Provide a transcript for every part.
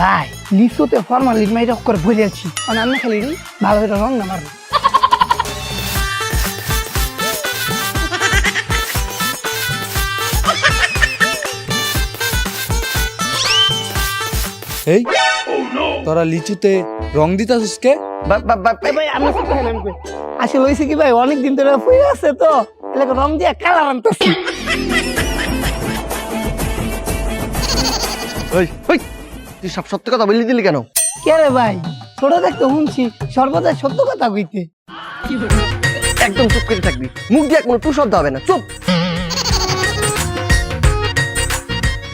ভাই লিচুতে ফরমালিন মাই রক করে ভরে আছি। মানে আমি খালি ভালো করে রং না মারবো। এই তোরা লিচুতে রং দিতাছিস কে? ভাই আমি আসলে হইছে কি ভাই? অনেক দিন ধরে ফুয়ে আছে তো। এলাকা রং দিয়ে কালার আনতেছি। ওই ওই তুই সব সত্য কথা বললি দিলি কেন? কে রে ভাই? ছোট দেখতে শুনছি সর্বদা সত্য কথা কইতে। একদম চুপ করে থাকবি। মুখ দিয়ে কোনো টু শব্দ হবে না চুপ।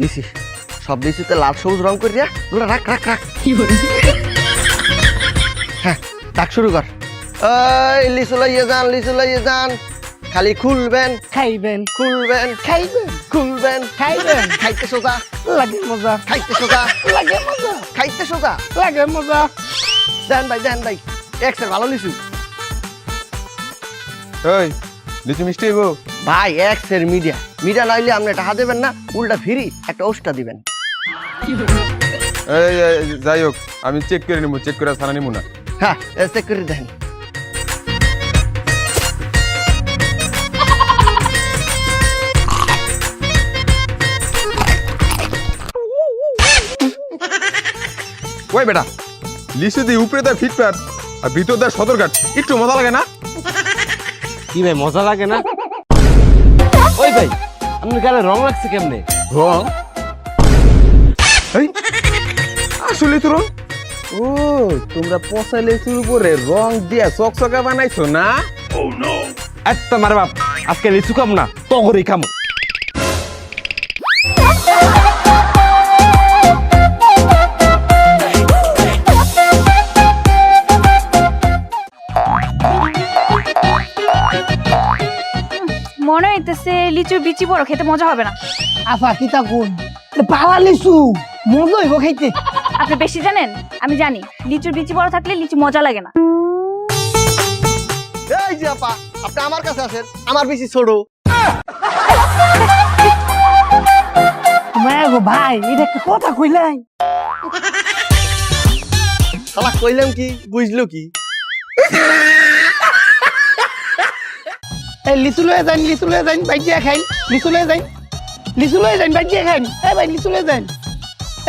লিসি সব লিচুতে লাল সবুজ রং করে দিয়া ওগুলো রাখ রাখ রাখ। কি হ্যাঁ ডাক শুরু কর। এই লিচু লইয়ে যান লিচু লইয়ে যান। খালি খুলবেন খাইবেন। খুলবেন খাইবেন। খুলবেন। খাইবেন। খাইতে সোজা। লাগে মজা। খাইতে সোজা। লাগে মজা। খাইতে সোজা। লাগে মজা। দেন ভাই দেন ভাই। এক্সের ভালো লিচু ওই লিচু মিষ্টি হইব? ভাই এক্সের মিডিয়া মিডিয়া নাইলে আপনি টাকা দেবেন না উল্টা ফ্রি একটা ওষটা দিবেন। এই এই, যাই হোক আমি চেক করে নিবো চেক করে ছাড়া নিবো না। হ্যাঁ চেক করে দেন ওই বেটা? লিচু দিয়ে উপরে দেয় ফিটফাট আর ভিতর দেয় সদর সদরঘাট একটু মজা লাগে না? কি ভাই মজা লাগে না? ওই ভাই আপনি গালে রং লাগছে কেমনে? রং? এই আসলে তো রং? ও তোমরা পচা লিচুর উপরে রং দিয়া চকচকা বানাইছো না? এত মার বাপ আজকে লিচু খাম না তগরই খাম মনে হইতেছে লিচুর বিচি বড় খেতে মজা হবে না। আফা কিতা কোন পালা লিচু মজা হইব খাইতে। আপনি বেশি জানেন? আমি জানি লিচুর বিচি বড় থাকলে লিচু মজা লাগে না। এই যে আপা আপনি আমার কাছে আছেন আমার বেশি ছোট। মায়া গো ভাই এটা একটা কথা কইলাই। শালা কইলাম কি বুঝলো কি? এই লিচু লয়ে যান লিচু লয়ে যান বাইজিয়া খাইন লিচু লয়ে যান লিচু লয়ে যান বাইজিয়া খাইন। এ ভাই লিচু লয়ে যান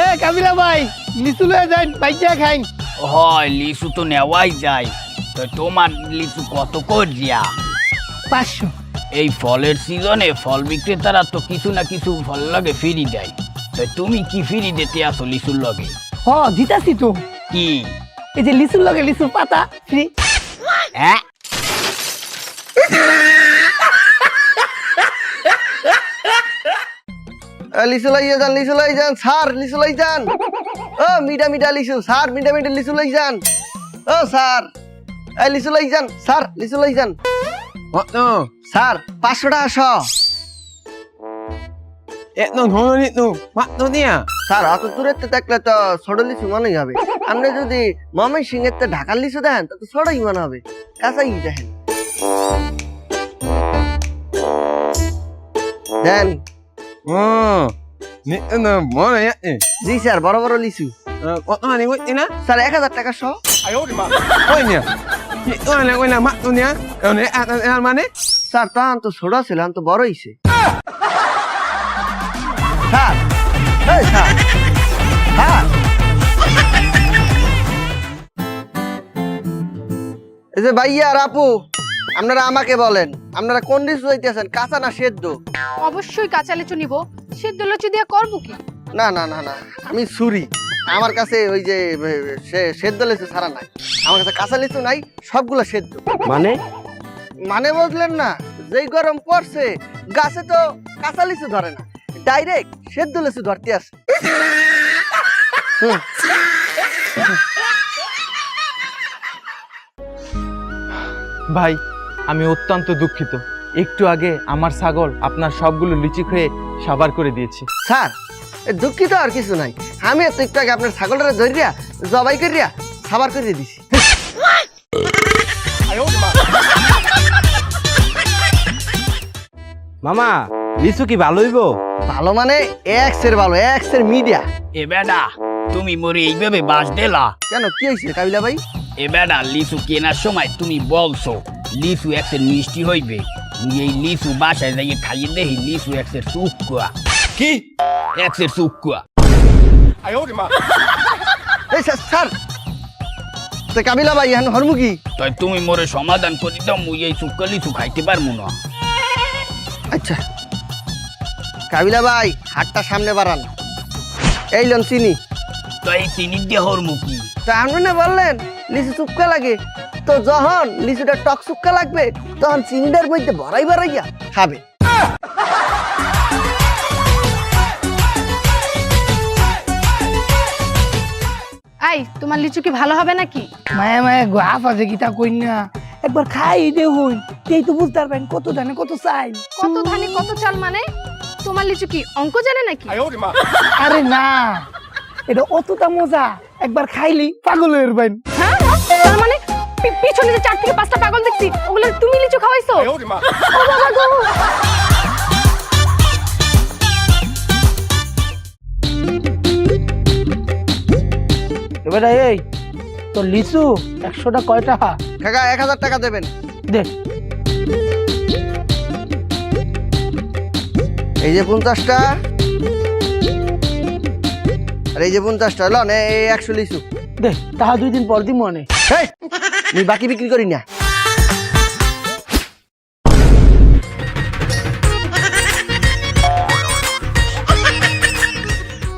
এ কাবিলা ভাই লিচু লয়ে যান বাইজিয়া খাইন। হয় লিচু তো নেওয়াই যায়। তো তোমার লিচু কত করিয়া পাঁচশো। এই ফলের সিজনে ফল বিক্রেতারা তো কিছু না কিছু ফল লগে ফিরি দেয়। তো তুমি কি ফিরি দিতে আসো লিচুর লগে? হ দিতাছি তো। কি? এই যে লিচুর লগে লিচুর পাতা ফ্রি। হ্যাঁ? লিচু লইয়ে যান লিচু লই যান স্যার লিচু লই যান। ও মিডা মিডা লিচু স্যার মিডা মিডা লিচু লই যান। ও স্যার এই লিচু লই যান স্যার লিচু লই যান। স্যার পাঁচশো টাকা শ ধনী তো মাত্র দিয়া। স্যার অত দূরের তো দেখলে তো ছোট লিচু মনেই হবে। আপনি যদি তো ঢাকার লিচু দেন তা তো ছোটই মনে হবে। কাঁচাই দেখেন। দেন। ও নিত্য না মনে আছে জি স্যার বড় বড় লিচু। কত হানি কইতে না? স্যার এক হাজার টাকা শ কই নিয়া? নিত্য হানি কই না মাত্র নিয়া। মানে? স্যার তখন তো ছোট ছিল তো বড় হইছে। স্যার এই স্যার স্যার। এই যে ভাইয়া আর আপু আপনারা আমাকে বলেন আপনারা কোন লিচু চাইতেছেন কাঁচা না সেদ্ধ? অবশ্যই কাঁচা লিচু নিব। সিদ্ধ লিচু দিয়ে করব কি? না না না না আমি ছুরি। আমার কাছে ওই যে সে- সেদ্ধ লিচু ছাড়া নাই। আমার কাছে কাঁচা লিচু নাই সবগুলো সেদ্ধ। মানে? মানে বুঝলেন না যেই গরম পড়ছে গাছে তো কাঁচা লিচু ধরে না। ডাইরেক্ট সেদ্ধ লিচু ধরতে আসে। ভাই আমি অত্যন্ত দুঃখিত। একটু আগে আমার ছাগল আপনার সবগুলো লিচি খেয়ে সাবার করে দিয়েছি। স্যার দুঃখিত আর কিছু নাই। আমি তো একটু আগে আপনার ছাগলটা ধরিয়া জবাই করিয়া সাবার করিয়ে দিছি। মামা লিচু কি ভালো হইব? ভালো মানে এক্সের ভালো এক্সের মিডিয়া। এ বেটা তুমি মোরে এইভাবে বাস দিলা। কেন কি হয়েছে কাবিলা ভাই? এ বেটা লিচু কেনার সময় তুমি বলছো লিচু একসের মিষ্টি হইবে। তুই এই লিচু বাসায় যাইয়ে খাইয়ে দেখি লিচু একসের চুকুয়া কি? একসের চুকুয়া এই স্যার স্যার। তো কাবিলা ভাই এখন হরমুখী তাই তুমি মোরে সমাধান করে দাও মুই এই চুক্কা লিচু খাইতে পারব না। আচ্ছা। কাবিলা ভাই হাতটা সামনে বাড়ান। এই লন চিনি। তো এই চিনি দিয়ে হরমুখী তা আপনি না বললেন লিচু চুপকা লাগে। তো যখন লিচুটা টক চুপকা লাগবে তখন চিনিটার মধ্যে ভরাই ভরাইয়া খাবে। আই তোমার লিচু কি ভালো হবে নাকি? মায়া মায়া গাফ আছে কিতা কই না। একবার খাই দেখুন এই তো বুঝতে পারবেন কত জানে কত চাই কত ধানে কত চাল মানে? তোমার লিচু কি অঙ্ক জানে নাকি? আরে না এটা অতটা মজা। একবার খাইলি পাগল হয়ে পিছনে যে চার থেকে পাঁচটা পাগল দেখছি ওগুলো তুমি লিচু খাওয়াইছো? ও বাবা গো। এবারে এই তো লিচু একশোটা কয় টাকা? কাকা এক হাজার টাকা দেবেন। দেখ এই যে পঞ্চাশটা। আর এই যে পঞ্চাশটা লন এই একশো লিচু। দেখ তাহা দুই দিন পর দিন মনে আমি বাকি বিক্রি করি না।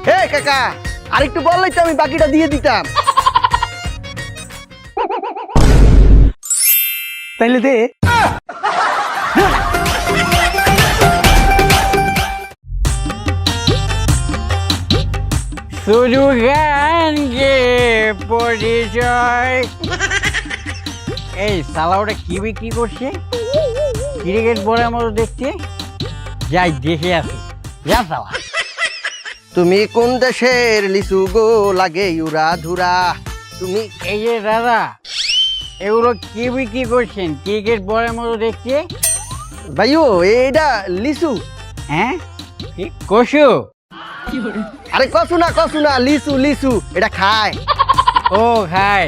হে কাকা, আরেকটু বললেই তো আমি বাকিটা দিয়ে দিতাম। তাইলে দে। শুধু গানকে পরিচয়। এই সালা ওটা কি বিক্রি করছে? ক্রিকেট বলের মতো দেখতে। যাই দেখে আসি। যা সালা তুমি কোন দেশের লিচু গো লাগে ইউরা ধুরা? তুমি এই যে দাদা এগুলো কি বিক্রি করছেন? ক্রিকেট বলের মতো দেখতে। ভাইও এইটা লিচু। হ্যাঁ? কষু আরে কসু না কসু না লিচু লিচু এটা খায়। ও খাই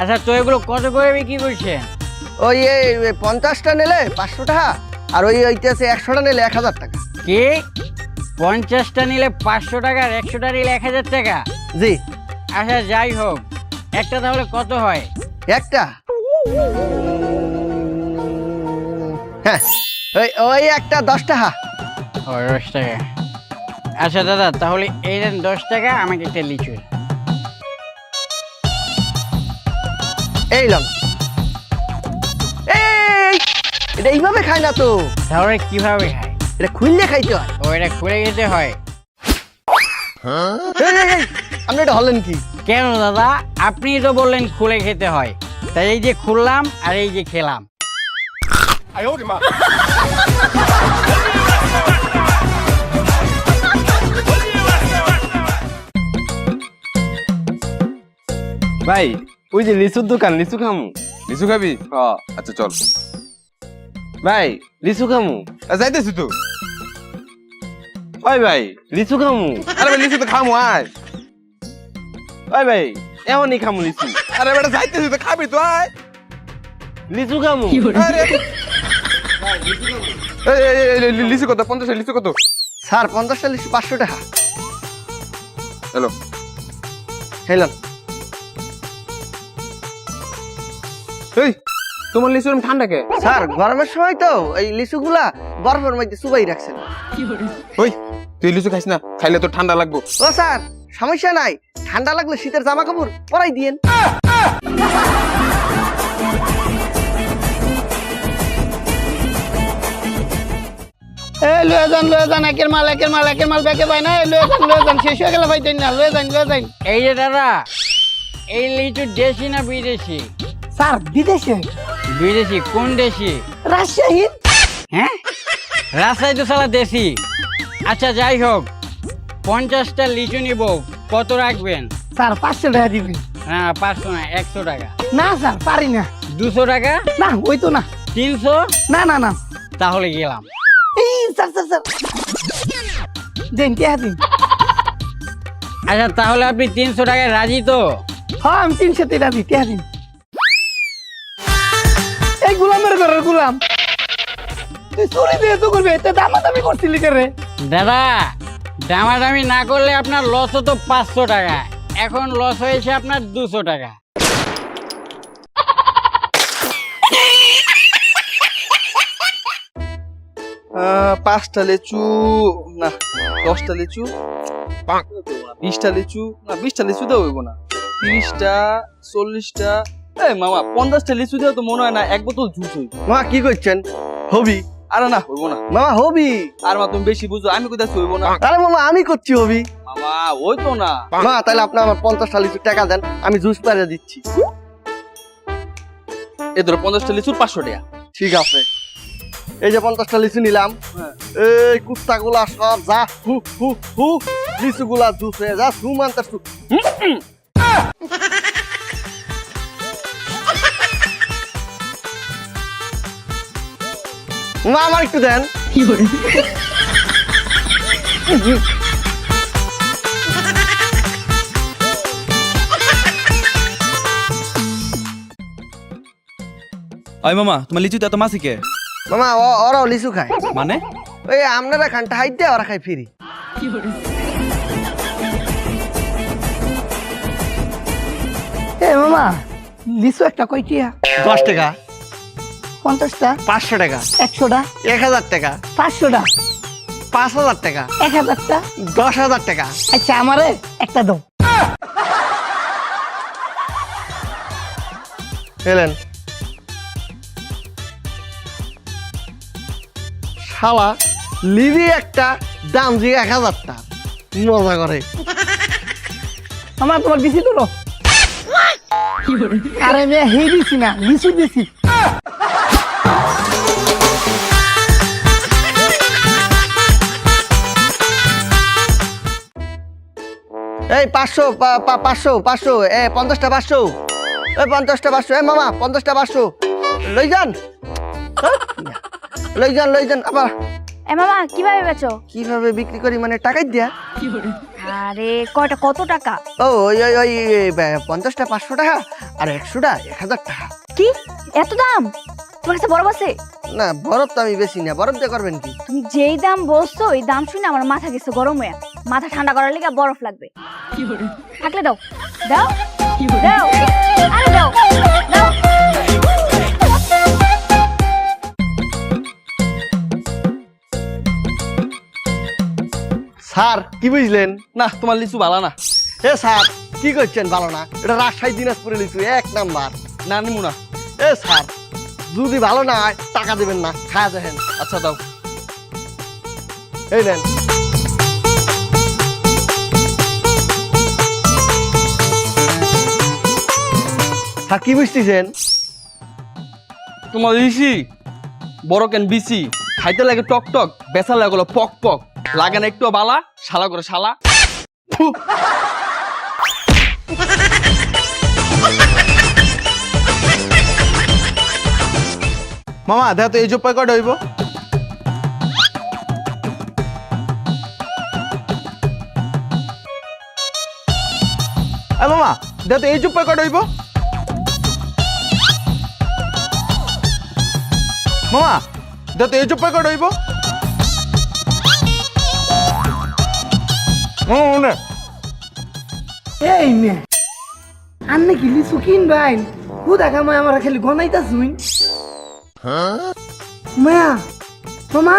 আচ্ছা তো এগুলো কত করে বিক্রি করছেন? ওই এই পঞ্চাশটা নিলে পাঁচশো টাকা আর ওই ওইটাছে একশোটা নিলে এক হাজার টাকা। কি? পঞ্চাশটা নিলে পাঁচশো টাকা আর একশোটা নিলে এক হাজার টাকা? জি। আচ্ছা যাই হোক একটা তাহলে কত হয়? একটা। হ্যাঁ ওই ওই একটা দশ টাকা। ও দশ টাকা। আচ্ছা দাদা তাহলে এই দেন দশ টাকা আমাকে একটা লিচু এই লন এই এটা এইভাবে খায় না তো। তাহলে কীভাবে খায়? এটা খুললে খাইতে হয়। ও এটা খুলে খেতে হয়। এই, এই, এই, আপনি এটা হলেন কি? কেন দাদা? আপনি তো বললেন খুলে খেতে হয়। তাই এই যে খুললাম আর এই যে খেলাম। ভাই ওই যে লিচুর দোকান লিচু খামু। লিচু খাবি? হ্যাঁ। আচ্ছা চল। ভাই লিচু খামু। যাইতেছি তো। ওই ভাই লিচু খামু। আরে ভাই লিচু তো খামু আয়। ওই ভাই এমনই খামু লিচু। আরে বেটা যাইতেছি তো খাবি তো আয়। লিচু খামু। আরে। লিচু কত? পঞ্চাশ লিচু কত? স্যার পঞ্চাশটা লিচু পাঁচশো টাকা। হ্যালো। হেলন এই তোমার লিচু ঠান্ডা কে? স্যার গরমের সময় তো এই লিচুগুলা বরফের মধ্যে চুবাই রাখছেন ওই তুই লিচু খাইস না খাইলে তো ঠান্ডা লাগবো। ও স্যার সমস্যা নাই। ঠান্ডা লাগলে শীতের জামা কাপড় পরাই দিয়েন। এ লয়ে যান লয়ে যান একের মাল একের মাল একের মাল পাই না। এ লয়ে যান লয়ে যান শেষ হয়ে গেলে ভাই না লয়ে যান লয়ে যান। এই যে দাদা এই লিচু দেশি না বিদেশি? স্যার বিদেশে। বিদেশি কোন দেশি? রাজশাহী হ্যাঁ? রাস্তায় তো সালা দেশি। আচ্ছা যাই হোক পঞ্চাশটা লিচু নিব কত রাখবেন? স্যার পাঁচশো টাকা দিবেন। না পাঁচশো না একশো টাকা। না স্যার পারি না। দুশো টাকা? না ওই তো না। তিনশো? না না না। তাহলে গেলাম। এই স্যার স্যার স্যার। দেন কে দিন আচ্ছা তাহলে আপনি তিনশো টাকায় রাজি তো? হ্যাঁ আমি তিনশো টাকা দিতে আসি ঘরের গুলাম। তুই চুরি দিয়ে তো করবি এতে দামাদামি করছিলি কে রে? দাদা দামাদামি না করলে আপনার লস হতো পাঁচশো টাকা। এখন লস হয়েছে আপনার দুশো টাকা। আহ, পাঁচটা লিচু না দশটা লিচু বিশটা লিচু না বিশটা লিচু হইব না। তিরিশটা চল্লিশটা এই মামা পঞ্চাশটা লিচু দেওয়া তো মনে হয় না এক বোতল জুস হইব। মামা কি করছেন? হবি? আরে না হইব না। মামা হবি? আর মা তুমি বেশি বুঝো আমি কোথায় হইব না। আরে মামা আমি করছি হবি। মামা ওই তো না। মা তাহলে আপনি আমার পঞ্চাশটা লিচু টাকা দেন আমি জুস পাড়ে দিচ্ছি। এ ধরো পঞ্চাশটা লিচুর পাঁচশো টাকা। ঠিক আছে। এই যে পঞ্চাশটা লিচু নিলাম। হ্যাঁ। এই কুত্তা গুলা সব যা হু হু হু লিচু গুলা জুস যা সু মানতার মা আমার একটু দেন। ওই মামা তোমার লিচুতে এত মাসি কে? মামা ও- ওরাও লিচু খায়। মানে? ওই আপনারা খানটা হাইট দেয় ওরা খায় ফিরি। এ মামা লিচু একটা কয়টিয়া দশ টাকা। পঞ্চাশটা। পাঁচশো টাকা। একশোটা। এক হাজার টাকা। পাঁচশোটা। পাঁচ হাজার টাকা। এক হাজারটা। দশ হাজার টাকা। আচ্ছা আমারে একটা দাও। এলেন। শালা লিবি একটা দাম দিয়ে এক হাজারটা। মজা করে। আমার তোমার দিছি তো আরে মেয়ে হে দিছি না লিচু দিছি। এই পাঁচশো পাঁচশো পাঁচশো এ পঞ্চাশটা পাঁচশো। এই পঞ্চাশটা পাঁচশো এ মামা পঞ্চাশটা পাঁচশো। লই যান? লই যান লই যান আবার। এ মামা কীভাবে বেচো? কীভাবে বিক্রি করি মানে টাকাই দিয়া। আরে কয়টা কত টাকা? ও ওই ওই ওই পঞ্চাশটা পাঁচশো টাকা আর একশোটা এক হাজার টাকা। কি? এত দাম? তোমার কাছে বরফ আছে? না বরফ তো আমি বেশি না বরফ দিয়ে করবেন কি? তুমি যেই দাম বলছো ওই দাম শুনে আমার মাথা গেছে গরম হয়ে মাথা ঠান্ডা করার লেগে বরফ লাগবে। থাকলে দাও। দাও। দাও। আরে দাও। দাও। স্যার কি বুঝলেন? না তোমার লিচু ভালো না। এ স্যার কি করছেন ভালো না? এটা রাজশাহী দিনাজপুরে লিচু এক নাম্বার। না নিমু না। এ স্যার যদি ভালো না হয় টাকা দেবেন না। খায়া দেখেন। আচ্ছা দাও। এই নেন। কি বুঝতেছেন? তোমার লিচি বড় কেন বিসি খাইতে লাগে টক টক বেচা লাগে হলো পক পক লাগে না একটু বালা শালা করে শালা। মামা দেখ তো এই যে পয়কট হইব? মামা দেখ তো এই যে পয়কট হইব? মামা দেখ তো এই মনে লিচু হুদা কামাই আমার খালি গনাইতা শুন মায়া মামা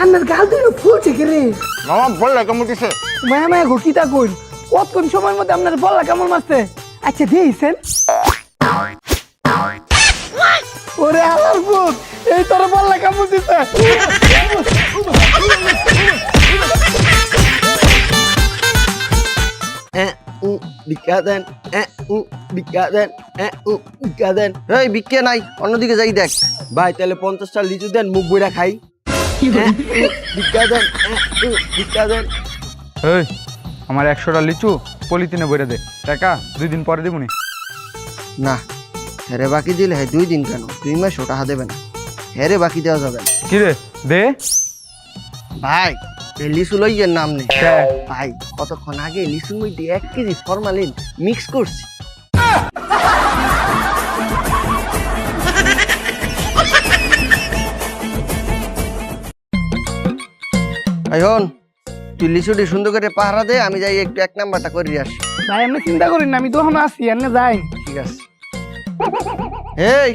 আন্নার গাল তুই ফুল থেকে রে। মামা বললে কেমন দিছে মায়া মায়া কিতা সময়ের মধ্যে আপনার বললা কেমন মারছে আচ্ছা দিয়েছেন ওরে ভূত এই তোর বললা এ উ বিকা দেন বিকা দেন বিকা দেন। এই বিকে নাই অন্যদিকে যাই দেখ। ভাই তাহলে পঞ্চাশটা লিচু দেন মুখ বইরা খাই। বিকা দেন এ, দেন। এই আমার একশোটা লিচু পলিথিনে বইরে দে। টাকা দুই দিন পরে দিবনি? না। হেরে বাকি দিলে হ্যাঁ দুই দিন কেন? দুই মাস ওটা দেবে না। হেরে বাকি দেওয়া যাবে না। কি রে? দে। ভাই এই লিচু লই এর নাম নেই। ভাই কতক্ষণ আগে লিচুর মধ্যে এক কেজি ফরমালিন মিক্স করছি। এখন তুই লিচুটি সুন্দর করে পাহারা দে আমি যাই একটু এক নাম্বারটা করি আসি। ভাই আপনি চিন্তা করেন না আমি তখন আসি এনে যাই। ঠিক আছে। এই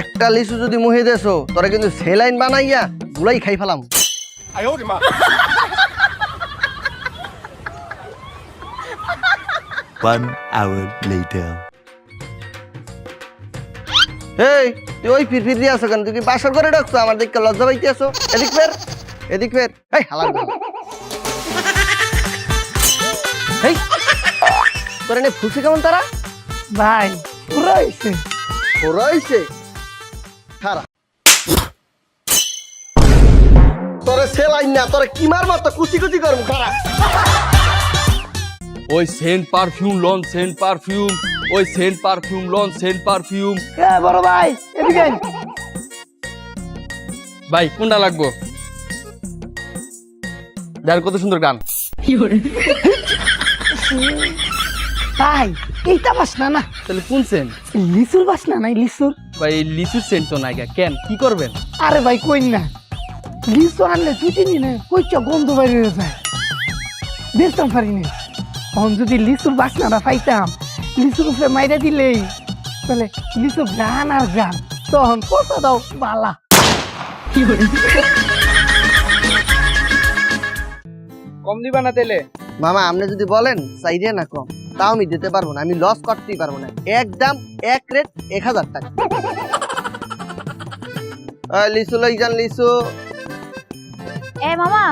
একটা লিচু যদি মুহে দেছো তোরা কিন্তু সেলাইন বানাইয়া গুলাই খাই ফেলাম। One hour later. এই তুই ওই দিয়ে আসো কেন? তুই কি বাসর করে ডাকছো আমার দিকে লজ্জা পাইতে আসো এদিক ফের এদিক ফের। এই হালার এই তোর এনে ফুসে কেমন তারা? ভাই ওরা হইছে খারা তোরে সেলাইন না তোরে কিমার মতো কুচি কুচি করম খারা ওই সেন্ট পারফিউম লন সেন্ট পারফিউম ওই সেন্ট পারফিউম লন সেন্ট পারফিউম এ বড় ভাই? এদিকে। ভাই কোনটা লাগবো? যার কত সুন্দর গান। ভাই এইটা বাস না না। তাহলে কোন সেন্ট? লিচুর বাস না নাই লিচুর। ভাই লিচুর সেন্ট তো নাই কেন? কি করবেন? আরে ভাই কই না। লিচু আনলে দুই তিন দিনে কইচা গন্ধ বাইরে যায়। বেচতাম পারি না। তখন যদি লিচুর বাসনাটা পাইতাম লিচুর উপরে মাইরা দিলেই তাহলে লিচু গান আর গান তখন কত দাও বালা। কম দিবা না তেলে মামা আপনি যদি বলেন চাইরে না কম। তাও আমি দিতে পারব না আমি লস করতেই পারব না। একদম এক রেট এক হাজার টাকা। লিচু লই যান লিচু এ মামা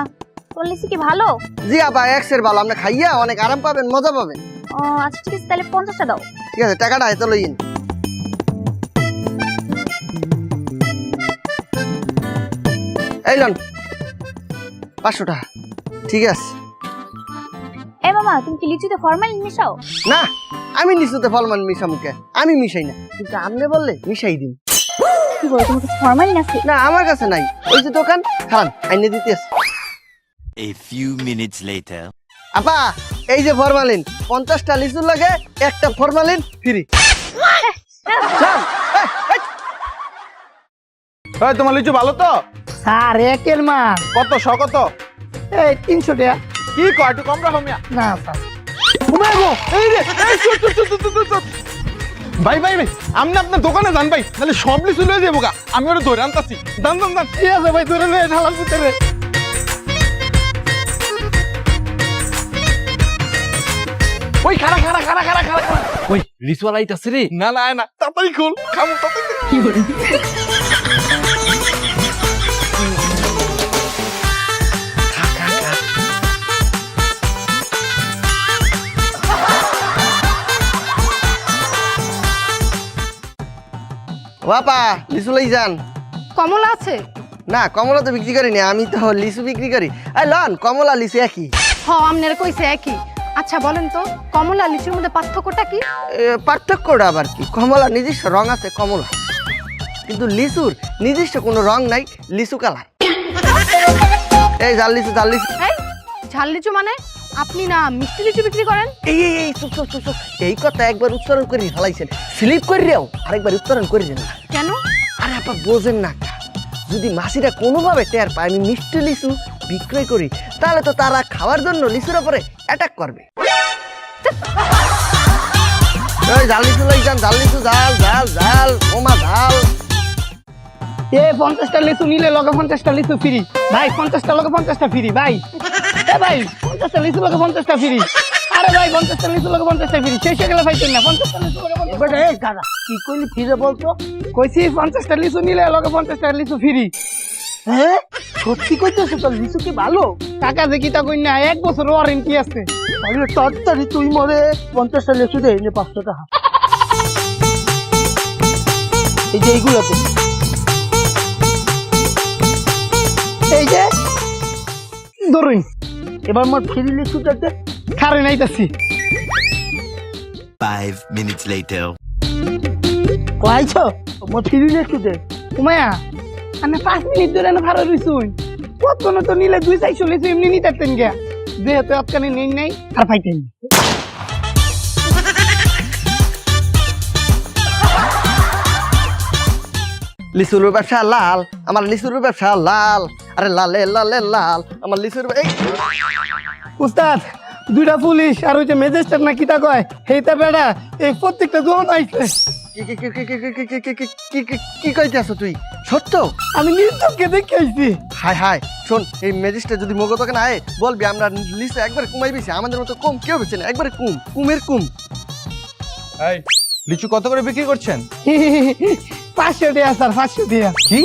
তোর লিচু কি ভালো? জি আপা এক্সের ভালো। আপনি খাইয়া অনেক আরাম পাবেন মজা পাবেন। ও আচ্ছা ঠিক আছে তাহলে পঞ্চাশটা দাও। ঠিক আছে টাকাটা এত লইন এই লন পাঁচশো টাকা। ঠিক আছে। এ মামা তুমি কি লিচুতে ফরমালিন মিশাও? না আমি লিচুতে মিশা মুখে আমি মিশাই না। কিন্তু আপনি বললে মিশাই দিন কি বলো তোমার কাছে ফরমালিন আছে না আমার কাছে নাই। ওই যে দোকান খান আইনে দিতে আছে। A few minutes later. আপা এই যে ফরমালিন পঞ্চাশটা লিচুর লাগে একটা ফরমালিন ফ্রি। ওই তোমার লিচু ভালো তো? স্যার একের মা কত শ কত? এই তিনশো টাকা। কি কয় একটু কম রাখো মিয়া। না স্যার ঘুমাইবো এই রে এই চুপ চুপ চুপ চুপ চুপ, চুপ। ভাই ভাই ভাই আপনি আপনার দোকানে যান ভাই তাহলে সব লিচু লয়ে যাব গা। আমি ওটা ধরে আনতাছি। দান দান দান। ঠিক আছে ভাই ধরে নে ঢালার ভিতরে। ওই খারা খারা খারা খারা খারা। ওই লিচুয়ালা আইতাছে রে। না না না। তাড়াতাড়ি খোল। খামু তাড়াতাড়ি। বাপা লিচু লই যান। কমলা আছে? না কমলা তো বিক্রি করি না আমি তো লিচু বিক্রি করি। এই লন কমলা লিচু একই। হ আপনার কইছে একই। আচ্ছা বলেন তো কমলা লিচুর মধ্যে পার্থক্যটা কি? পার্থক্যটা আবার কি? কমলা নিজস্ব রং আছে কমলা। কিন্তু লিচুর নিজস্ব কোনো রং নাই লিচু কালার। এই ঝাল লিচু জাল লিচু। এই ঝাল লিচু মানে? আপনি না মিষ্টি লিচু বিক্রি করেন? এই এই এই চুপ চুপ চুপ। এই কথা একবার উচ্চারণ করে ফেলাইছেন স্লিপ করিয়াও আরেকবার উচ্চারণ করে দেন কেন? আরে আপা বোঝেন না। যদি মাসিরা কোনোভাবে টের পায় আমি মিষ্টি লিচু বিক্রয় করি তাহলে তো তারা খাওয়ার জন্য লিচুর উপরে অ্যাটাক করবে। জাল লিচু লই যান জাল লিচু জাল জাল জাল ওমা জাল এ পঞ্চাশটা লিচু নিলে লগে পঞ্চাশটা লিচু ফ্রি। ভাই পঞ্চাশটা লগে পঞ্চাশটা ফ্রি ভাই। এ ভাই পঞ্চাশটা লিচু লগে পঞ্চাশটা ফ্রি। আরে ভাই পঞ্চাশটা লিচু লগে পঞ্চাশটা ফ্রি। শেষ গেলে পাইতেন না পঞ্চাশটা লিচু লগে পঞ্চাশটা এই কি কইলি ফিরে বলতো? কইছি পঞ্চাশটা লিচু নিলে লগে পঞ্চাশটা লিচু ফ্রি। হ্যাঁ? সত্যি কইতেছো তোর লিচু কি ভালো? টাকা যে কিতা কই না এক বছর ওয়ারেন্টি আছে। তাহলে তাড়াতাড়ি তুই মরে পঞ্চাশটা লিচু দে নে পাঁচশো টাকা। এই যে এইগুলোতে। এই যে। ধরুন। এবার মোর ফ্রি লিচুটাতে খারে নাইতাছি। Minutes later. কইছো লিচুতে উমায়া আমি পাঁচ মিনিট ধরে না ভাড়া রইছুন কখনো তো নিলে দুই এমনি নিতে পারতেন গিয়া। যেহেতু আপকানি নেই নাই আর ফাইটেন লিচুর ব্যবসা লাল আমার লিচুর ব্যবসা লাল। আরে লালে লালে লাল আমার লিসুর ভাই উস্তাদ দুইটা পুলিশ আর ওই যে ম্যাজিস্ট্রেট না কিতা কয় হেইতা বেড়া এই প্রত্যেকটা দোকান আইছে কি কইতেছ তুই সত্য আমি নির্দোষকে দেখে আইছি হায় হায় শোন এই ম্যাজিস্ট্রেট যদি মগত না আয় বলবি আমরা লিস্টে একবার কুমাই বেশি আমাদের মতো কম কেউ বেছে না একবার কুম কুমের কুম লিচু কত করে বিক্রি করছেন পাঁচশো টাকা স্যার পাঁচশো টাকা কি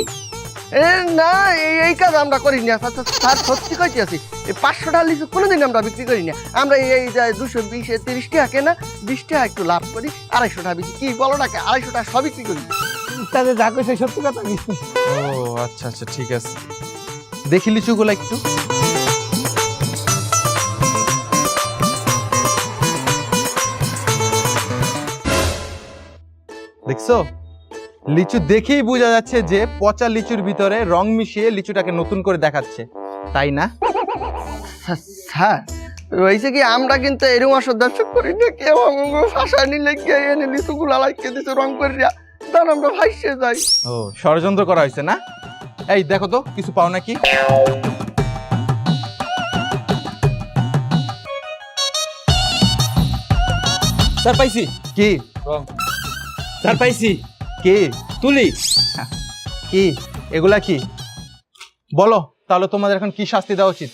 এ না এই এই কাজ আমরা করি না স্যার, স্যার, স্যার সত্যি কইতে আছি এই পাঁচশো টাকা লিচু কোনোদিন আমরা বিক্রি করি না। আমরা এই দুশো বিশ তিরিশ টাকা কেনা বিশ টাকা একটু লাভ করি আড়াইশো টাকা বেশি কি বলো না আড়াইশো টাকা সবই বিক্রি করি। উস্তাদে যা কইছে সত্যি কথা ও আচ্ছা আচ্ছা ঠিক আছে। দেখি লিচুগুলো একটু। দেখছ? লিচু দেখেই বোঝা যাচ্ছে যে পচা লিচুর ভিতরে রং মিশিয়ে লিচুটাকে নতুন করে দেখাচ্ছে। তাই না? স্যার, হয়েছে কি আমরা কিন্তু এরকম করি না কেউ ভাষা নিলে গিয়ে এনে লিচুগুলো লাইকে দিছে রং তখন আমরা যাই। ও ষড়যন্ত্র করা হয়েছে না? এই দেখো তো কিছু পাও নাকি? স্যার পাইছি। কি? স্যার পাইছি। কি? তুলি। কি? এগুলা কি? বলো, তাহলে তোমাদের এখন কি শাস্তি দেওয়া উচিত?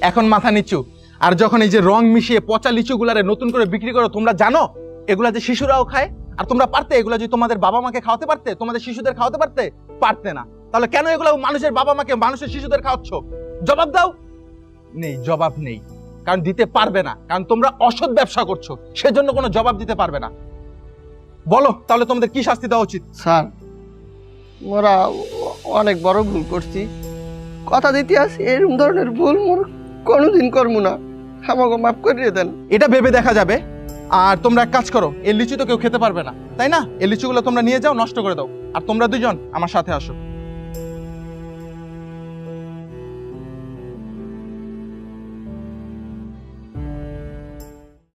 এখন মাথা নিচু। আর যখন এই যে রং মিশিয়ে পচা লিচুগুলারে নতুন করে বিক্রি করো, তোমরা জানো, এগুলা যে শিশুরাও খায়, আর তোমরা পারতে, এগুলো যদি তোমাদের বাবা মাকে খাওয়াতে পারতে, তোমাদের শিশুদের খাওয়াতে পারতে পারতে না। তাহলে কেন এগুলো মানুষের বাবা মাকে মানুষের শিশুদের খাওয়াচ্ছ? জবাব দাও। নেই, জবাব নেই। কারণ দিতে পারবে না। কারণ তোমরা অসৎ ব্যবসা করছ। সেজন্য কোনো জবাব দিতে পারবে না। বলো তাহলে তোমাদের কি শাস্তি দেওয়া উচিত? স্যার মোরা অনেক বড় ভুল করছি। কথা দিতে আসি এরকম ধরনের ভুল মোর কোনোদিন করব না। আমাকে মাফ করিয়ে দেন। এটা ভেবে দেখা যাবে। আর তোমরা এক কাজ করো এই লিচু তো কেউ খেতে পারবে না তাই না? এই লিচুগুলো তোমরা নিয়ে যাও নষ্ট করে দাও। আর তোমরা দুজন আমার সাথে আসো।